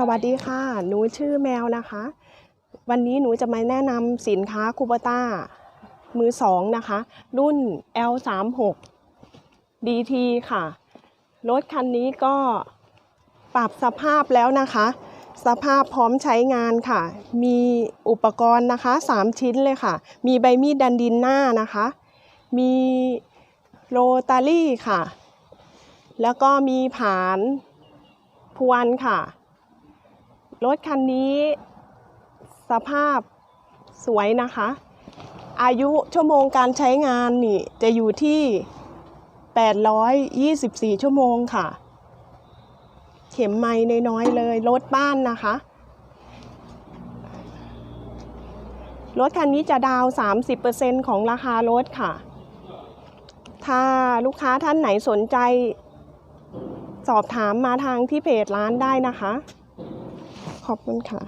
สวัสดีค่ะ หนูชื่อแมวนะคะ วันนี้หนูจะมาแนะนำสินค้าคูปต้า มือสองนะคะ รุ่น L36 DT ค่ะ รถคันนี้ก็ปรับสภาพแล้วนะคะ สภาพพร้อมใช้งานค่ะ มีอุปกรณ์นะคะ 3 ชิ้นเลยค่ะ มีใบมีดดันดินหน้านะคะ มีโรตารี่ค่ะ แล้วก็มีผานพวนค่ะ รถคันนี้สภาพสวยนะคะ อายุชั่วโมงการใช้งานนี่จะอยู่ที่ 824 ชั่วโมงค่ะ เข็มไม้น้อยๆเลยรถบ้านนะคะ รถคันนี้จะดาวน์30%ของราคารถค่ะ ถ้าลูกค้าท่านไหนสนใจ สอบถามมาทางที่เพจร้านได้นะคะ ขอบคุณค่ะ